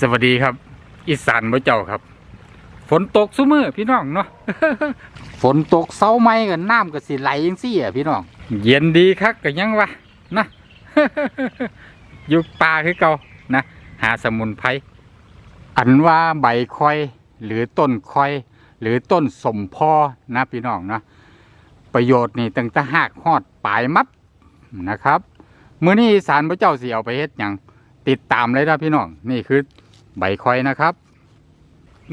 สวัสดีครับ อีสานบ่เจ้าครับ ฝนตกซุมือพี่น้องเนาะ ฝนตกเสาไม้กันน้ำก็สิไหลยังซี่อะพี่น้อง เย็นดีครับกก็ยังวะนะ อยู่ป่าคือเก่านะหาสมุนไพรอันว่าใบคอย หรือต้นคอย หรือต้นสมพอนะพี่น้องเนาะประโยชน์นี่ตั้งแต่หากฮอดปลายมัดนะครับมื้อนี้อีสารพระเจ้าสิเอาไปเฮ็ดหยังติดตามเลยนะพี่น้อง นี่คือ ใบคอยนะครับ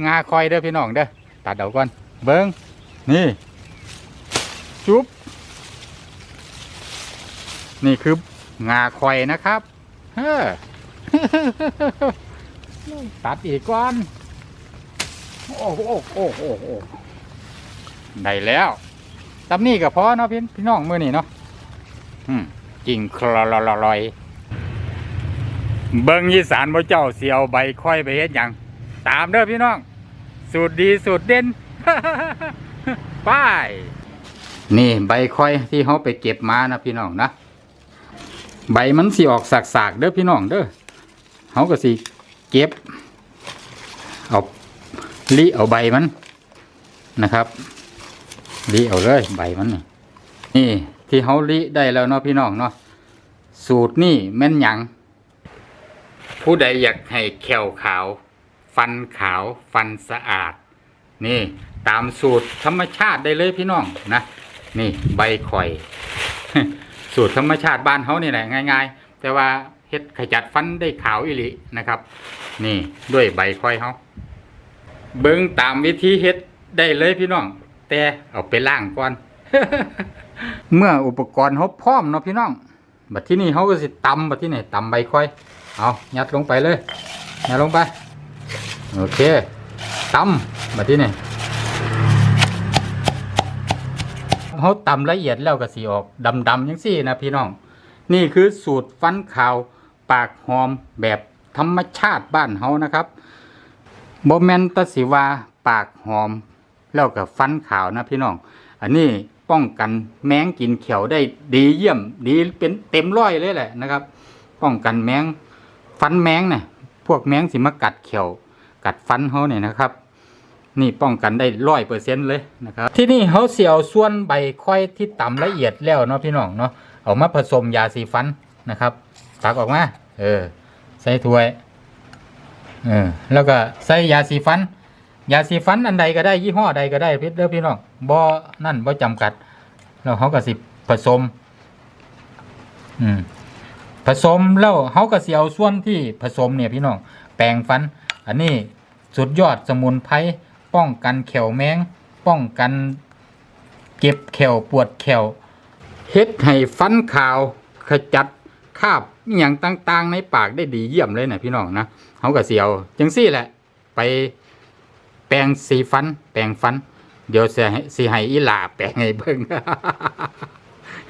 งาคอยเด้อพี่น้องเด้อตัดเอาก่อน เบิ้งนี่ จุ๊บนี่คืองาคอยนะครับเฮ้อตัดอีกก่อนโอ้โหโอ้โหโอ้โหได้แล้วตำนี่ก็พอเนาะพี่พี่น้องมือนี่เนาะอืมจริงคลอลอลอย เบิ้งยีสานพระเจ้าเสียวใบค่อยไปเฮ็ดหยังตามเด้อพี่น้อง สูตรดีสูตรเด่นไปนี่ใบค่อยที่เขาไปเก็บมานะพี่น้องนะใบมันสิออกสากๆเด้อพี่น้องเด้อเขาก็สิเก็บเอาลิเอาใบมันนะครับลิเอาเลยใบมันนี่นี่ที่เขาลิได้แล้วเนาะพี่น้องเนาะสูตรนี่แม่นหยัง ผู้ใดอยากให้แขวขาว ฟันขาว ฟันสะอาด นี่ตามสูตรธรรมชาติได้เลยพี่น้องนะนี่ใบข่อย สูตรธรรมชาติบ้านเขานี่แหละง่าย ๆ แต่ว่าเฮ็ดขจัดฟันได้ขาวอิลินะครับ นี่ด้วยใบข่อยเขาเบิ้งตามวิธีเฮ็ดได้เลยพี่น้อง แต่เอาไปล้างก่อน เมื่ออุปกรณ์เขาพร้อมเนาะพี่น้อง บัดที่นี่เขาก็สิตำบัดที่นี่ตำใบค่อย เอายัดลงไปเลยยัดลงไป โอเคตำแบัดที่นี่เขาตำละเอียดแล้วก็สีออกดำๆยังสี่นะพี่น้อง นี่คือสูตรฟันขาวปากหอมแบบธรรมชาติบ้านเฮานะครับโมเมนตสิวาปากหอม แล้วก็ฟันขาวนะพี่น้อง อันนี้ป้องกันแมงกินเขียวได้ดีเยี่ยม ดีเป็นเต็มร้อยเลยแหละนะครับ ป้องกันแมง ฟันแมงเนี่ยพวกแมงสิมากัดเขียวกัดฟันเขาเนี่ยนะครับ นี่ป้องกันได้ร้อยเปอร์เซ็นเลยนะครับ ที่นี่เขาเสียวส่วนใบค่อยที่ต่ำละเอียดแล้วเนาะพี่น้องเนาะเอามาผสมยาสีฟันนะครับ ตักออกมาเออใส่ถ้วยเออแล้วก็ใส่ยาสีฟัน ยาสีฟันอันใดก็ได้ยี่ห้อใดก็ได้พี่เด้อพี่น้องบ่นั่นบ่จำกัดแล้วเขาก็สิผสม อืม ผสมแล้วเขาก็สิเอาส่วนที่ผสมเนี่ยพี่น้องแปรงฟัน อันนี้สุดยอดสมุนไพรป้องกันแขวแมง ป้องกันเก็บแขวปวดแขวเฮ็ดให้ฟันขาวขจัดคราบอย่างต่าง ๆ ในปากได้ดีเยี่ยมเลยนะพี่น้องนะเขาก็เสียวจังซี่แหละ ไปแปรงสีฟัน แปรงฟัน เดี๋ยวสิให้สิให้อีหลาแปรงให้เบิ่ง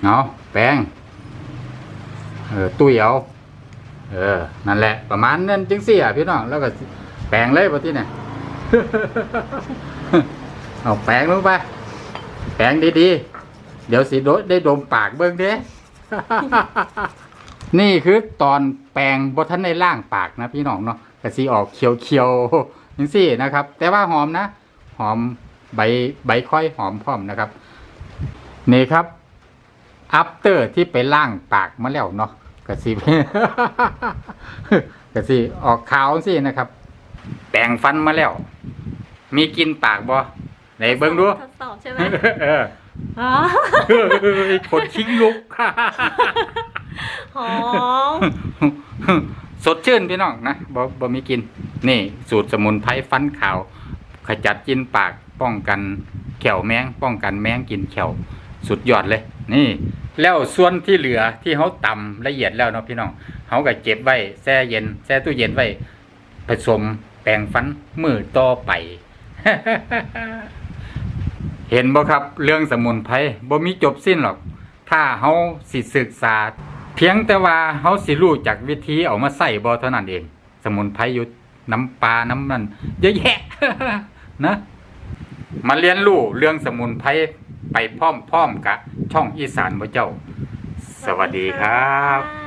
เนาะแปรง เออตุ้ยเอาเออ นั่นแหละ ประมาณนั้นจังสี่อะพี่น้อง แล้วก็แปลงเลยปะที่เนี่ย เอาแปลงลงไป แปลงดีๆ เดี๋ยวสิโดได้ดมปากเบิ้งเด้ นี่คือตอนแปลงบทันในล่างปากนะพี่น้องเนาะกะสีออกเขียวๆจังสี่นะครับ แต่ว่าหอมนะ หอมใบใบค่อยหอมพร้อมนะครับ นี่ครับ อัปเตอร์ที่ไปล่างปากมาแล้วเนาะกระสีกระสีออกขาวสินะครับแปรงฟันมาแล้ว มีกินปากบ่ไหนเบิ้งดูทดสอบใช่ไหมเอออ๋อขนชิงลุกหอมสดชื่นพี่น้องนะบ่บ่มีกิน นี่ สูตรสมุนไพรฟันขาว ขจัดกินปากป้องกันแขวแมงป้องกันแมงกินแขว สุดยอดเลย นี่ แล้วส่วนที่เหลือที่เขาตำละเอียดแล้วเนาะพี่น้องเขาก็เก็บไว้แช่เย็นแช่ตู้เย็นไว้ ผสมแปรงฟันมือต่อไป เห็นบ่ครับ เรื่องสมุนไพรบ่มีจบสิ้นหรอก ถ้าเฮาสิศึกษาเพียงแต่ว่าเฮาสิรู้จักวิธีเอามาใส่บ่เท่านั้นเอง สมุนไพรอยู่น้ำปลาน้ำนั่นเยอะแยะนะมาเรียนรู้เรื่องสมุนไพร ไปพร้อมๆกับช่องอีสานบ่เจ้า สวัสดีครับ